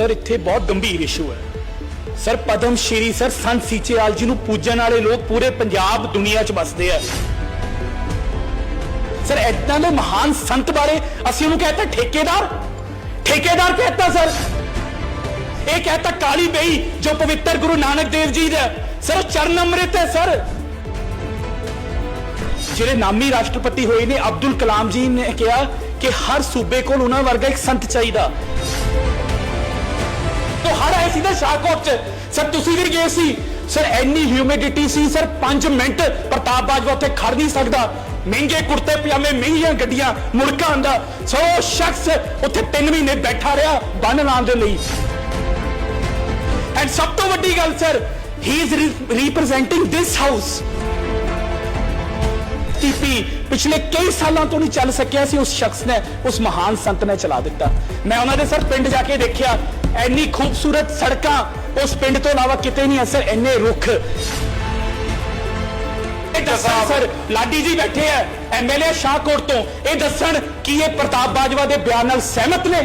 Sir, ਇੱਥੇ ਬਹੁਤ ਗੰਭੀਰ ਇਸ਼ੂ ਹੈ। ਸਰ, ਪਦਮ ਸ਼੍ਰੀ, ਸਰ, ਸੰਤ ਸੀਚੇਵਾਲ ਜੀ ਨੂੰ ਪੂਜਣ ਵਾਲੇ ਲੋਕ ਪੂਰੇ ਪੰਜਾਬ ਦੁਨੀਆ 'ਚ ਵੱਸਦੇ ਆ। ਸਰ ਇਦਾਂ ਦੇ ਮਹਾਨ ਸੰਤ ਬਾਰੇ ਅਸੀਂ ਉਹਨੂੰ ਕਹਿੰਦਾ ਠੇਕੇਦਾਰ। ਠੇਕੇਦਾਰ ਕਹਿੰਦਾ ਸਰ। ਇਹ ਕਹਿੰਦਾ ਕਾਲੀ ਬਈ, ਜੋ ਪਵਿੱਤਰ ਗੁਰੂ ਨਾਨਕ ਦੇਵ ਜੀ ਦਾ। ਸਰ, ਉਹ ਚਰਨ ਅੰਮ੍ਰਿਤ ਹੈ, ਸਰ। ਜਿਹੜੇ ਨਾਮੀ ਰਾਸ਼ਟਰਪਤੀ ਹੋਏ ਨੇ, ਅਬਦੁਲ ਕਲਾਮ ਜੀ ਨੇ ਕਿਹਾ ਕਿ ਹਰ ਸੂਬੇ ਕੋਲ ਉਹਨਾਂ ਵਰਗਾ ਇੱਕ ਸੰਤ ਚਾਹੀਦਾ। ਤੋ ਹੜ ਆਇਆ ਸੀ ਨਾ ਸ਼ਾਹਕੋਟ ਚ। ਸਰ, ਤੁਸੀਂ ਵੀ ਗਏ ਸੀ। ਸਰ, ਇੰਨੀ ਹਿਊਮਿਡਿਟੀ ਸੀ। ਸਰ 5 ਮਿੰਟ ਪ੍ਰਤਾਪ ਬਾਜਵਾ ਉੱਥੇ ਖੜ ਨਹੀਂ ਸਕਦਾ। ਮਹਿੰਗੇ ਕੁੜਤੇ, ਪਜਾਮੇ, ਮਹਿੰਗੀਆਂ ਗੱਡੀਆਂ, ਮੁੜਕਾ ਆਂਦਾ ਸੋ ਸ਼ਖਸ ਉੱਥੇ 3 ਮਹੀਨੇ ਬੈਠਾ ਰਿਹਾ ਬੰਨ ਲਾਉਣ ਦੇ ਲਈ। ਐਂਡ ਸਭ ਤੋਂ ਵੱਡੀ ਗੱਲ, sir he is representing this house TP ਪਿਛਲੇ ਕਈ ਸਾਲਾਂ ਤੋਂ ਨਹੀਂ ਚੱਲ ਸਕਿਆ ਸੀ ਉਸ ਸ਼ਖਸ ਨੇ। ਉਸ ਮਹਾਨ ਸੰਤ ਨੇ ਚਲਾ ਦਿੱਤਾ। ਮੈਂ ਉਹਨਾਂ ਦੇ, ਸਰ, ਪਿੰਡ ਜਾ ਕੇ ਦੇਖਿਆ। ਇੰਨੀ ਖੂਬਸੂਰਤ ਸੜਕਾਂ ਉਸ ਪਿੰਡ ਤੋਂ ਇਲਾਵਾ ਕਿਤੇ ਨਹੀਂ ਹੈ ਸਰ ਇੰਨੇ ਰੁੱਖ। ਇਹ ਦੱਸਣ ਸਰ ਲਾਡੀ ਜੀ ਬੈਠੇ ਆ ਐਮਐਲਏ ਸ਼ਾਹਕੋਟ ਤੋਂ। ਇਹ ਦੱਸਣ ਕਿ ਇਹ ਪ੍ਰਤਾਪ ਬਾਜਵਾ ਦੇ ਬਿਆਨ ਨਾਲ ਸਹਿਮਤ ਨੇ?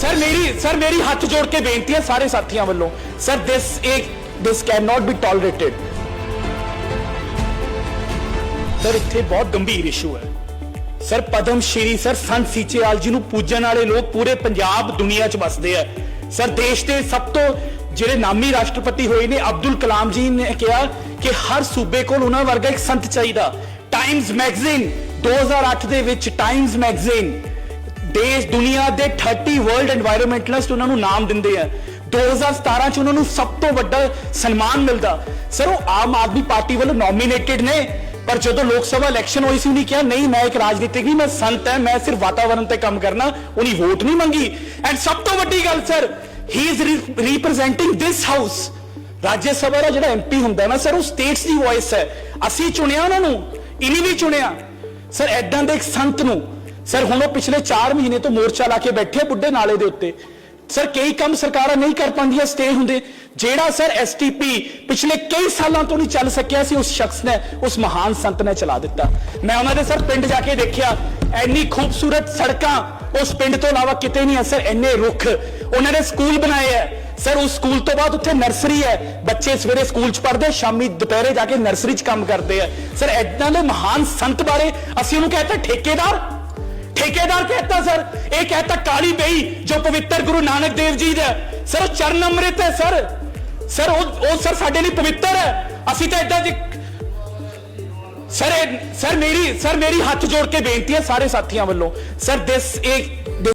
ਸਰ ਮੇਰੀ ਸਰ ਮੇਰੀ ਹੱਥ ਜੋੜ ਕੇ ਬੇਨਤੀ ਹੈ ਸਾਰੇ ਸਾਥੀਆਂ ਵੱਲੋਂ। ਸਰ ਦਿਸ ਇੱਕ this can not be tolerated sir ਇੱਥੇ ਬਹੁਤ ਗੰਭੀਰ ਇਸ਼ੂ ਹੈ। ਸਰ, ਪਦਮ ਸ਼੍ਰੀ ਸਰ, ਸੰਤ ਸੀਚੇਵਾਲ ਜੀ ਨੂੰ ਪੂਜਣ ਵਾਲੇ ਲੋਕ ਪੂਰੇ ਪੰਜਾਬ, ਦੁਨੀਆ 'ਚ ਵਸਦੇ ਆ। ਸਰ, ਦੇਸ਼ ਦੇ ਸਭ ਤੋਂ ਜਿਹੜੇ ਨਾਮੀ ਰਾਸ਼ਟਰਪਤੀ ਹੋਏ ਨੇ, ਅਬਦੁਲ ਕਲਾਮ ਜੀ ਨੇ ਕਿਹਾ ਕਿ ਹਰ ਸੂਬੇ ਕੋਲ ਉਹਨਾਂ ਵਰਗਾ ਇੱਕ ਸੰਤ ਚਾਹੀਦਾ। ਟਾਈਮਜ਼ ਮੈਗਜ਼ੀਨ 2008 ਦੇ ਵਿੱਚ ਟਾਈਮਜ਼ ਮੈਗਜ਼ੀਨ। ਦੇਸ਼, ਦੁਨੀਆ ਦੇ 30 ਵਰਲਡ এনवायरमेंटਲਿਸਟ ਉਹਨਾਂ ਨੂੰ ਨਾਮ ਦਿੰਦੇ ਆ। 2017 ਚ ਉਹਨਾਂ ਨੂੰ ਸਭ ਤੋਂ ਵੱਡਾ ਸਨਮਾਨ ਮਿਲਦਾ। ਸਰ, ਉਹ ਆਮ ਆਦਮੀ ਪਾਰਟੀ ਵੱਲੋਂ ਨੋਮੀਨੇਟਡ ਨੇ। ਪਰ ਜਦੋਂ ਲੋਕ ਸਭਾ ਇਲੈਕਸ਼ਨ ਹੋਈ ਸੀ, ਉਹਨੇ ਕਿਹਾ, ਨਹੀਂ, ਮੈਂ ਇੱਕ ਰਾਜਨੀਤਿਕ ਨਹੀਂ, ਮੈਂ ਸੰਤ ਹਾਂ, ਮੈਂ ਸਿਰਫ ਵਾਤਾਵਰਣ ਤੇ ਕੰਮ ਕਰਨਾ, ਉਹਨੀ ਵੋਟ ਨਹੀਂ ਮੰਗੀ। ਐਂਡ ਸਭ ਤੋਂ ਵੱਡੀ ਗੱਲ sir he is representing this house Rajya Sabha ਦਾ ਜਿਹੜਾ ਐਮਪੀ ਹੁੰਦਾ ਨਾ ਸਰ ਉਹ ਸਟੇਟਸ ਦੀ ਵੌਇਸ ਹੈ। ਅਸੀਂ ਚੁਣਿਆ ਉਹਨਾਂ ਨੂੰ, ਇਨੀ ਵੀ ਚੁਣਿਆ। ਸਰ ਐਦਾਂ ਦੇ ਇੱਕ ਸੰਤ ਨੂੰ ਸਰ ਹੁਣ ਉਹ ਪਿਛਲੇ 4 ਮਹੀਨੇ ਤੋਂ ਮੋਰਚਾ ਲਾ ਕੇ ਬੈਠੇ ਬੁੱਢੇ ਨਾਲੇ ਦੇ ਉੱਤੇ। ਸਰ ਕਈ ਕੰਮ ਸਰਕਾਰਾਂ ਨਹੀਂ ਕਰ ਪਾਉਂਦੀਆਂ ਸਟੇ ਹੁੰਦੇ। ਜਿਹੜਾ ਸਰ ਐਸਟੀਪੀ ਪਿਛਲੇ ਕਈ ਸਾਲਾਂ ਤੋਂ ਨਹੀਂ ਚੱਲ ਸਕਿਆ ਸੀ, ਉਸ ਸ਼ਖਸ ਨੇ, ਉਸ ਮਹਾਨ ਸੰਤ ਨੇ ਚਲਾ ਦਿੱਤਾ। ਮੈਂ ਉਹਨਾਂ ਦੇ ਸਰ ਪਿੰਡ ਜਾ ਕੇ ਦੇਖਿਆ, ਐਨੀ ਖੂਬਸੂਰਤ ਸੜਕਾਂ ਉਸ ਪਿੰਡ ਤੋਂ ਇਲਾਵਾ ਕਿਤੇ ਨਹੀਂ ਹੈ ਸਰ, ਐਨੇ ਰੁੱਖ। ਉਹਨਾਂ ਨੇ ਸਕੂਲ ਬਣਾਏ ਐ ਸਰ, ਉਸ ਸਕੂਲ ਤੋਂ ਬਾਅਦ ਉੱਥੇ ਨਰਸਰੀ ਹੈ। ਬੱਚੇ ਸਵੇਰੇ ਸਕੂਲ 'ਚ ਪੜ੍ਹਦੇ, ਸ਼ਾਮੀ ਦੁਪਹਿਰੇ ਜਾ ਕੇ ਨਰਸਰੀ 'ਚ ਕੰਮ ਕਰਦੇ ਆ ਸਰ ਐਦਾਂ ਦੇ ਮਹਾਨ ਸੰਤ ਬਾਰੇ ਅਸੀਂ ਉਹਨੂੰ ਕਹਿੰਦੇ ਠੇਕੇਦਾਰ। ਠੇਕੇਦਾਰ ਕਹਿੰਦਾ ਸਰ, ਇਹ ਕਹਿੰਦਾ ਕਾਲੀ ਬਈ, ਜੋ ਪਵਿੱਤਰ ਗੁਰੂ ਨਾਨਕ ਦੇਵ ਜੀ ਦਾ ਸਰ, ਚਰਨ ਅੰਮ੍ਰਿਤ ਹੈ, ਸਰ। ਸਰ, ਉਹ ਉਹ ਸਰ ਸਾਡੇ ਲਈ ਪਵਿੱਤਰ ਹੈ। ਅਸੀਂ ਤਾਂ ਇਦਾਂ ਦੀ ਸਰ, ਇਹ- ਸਰ ਮੇਰੀ ਸਰ ਮੇਰੀ ਹੱਥ ਜੋੜ ਕੇ ਬੇਨਤੀ ਹੈ ਸਾਰੇ ਸਾਥੀਆਂ ਵੱਲੋਂ। ਸਰ ਦਿਸ ਇੱਕ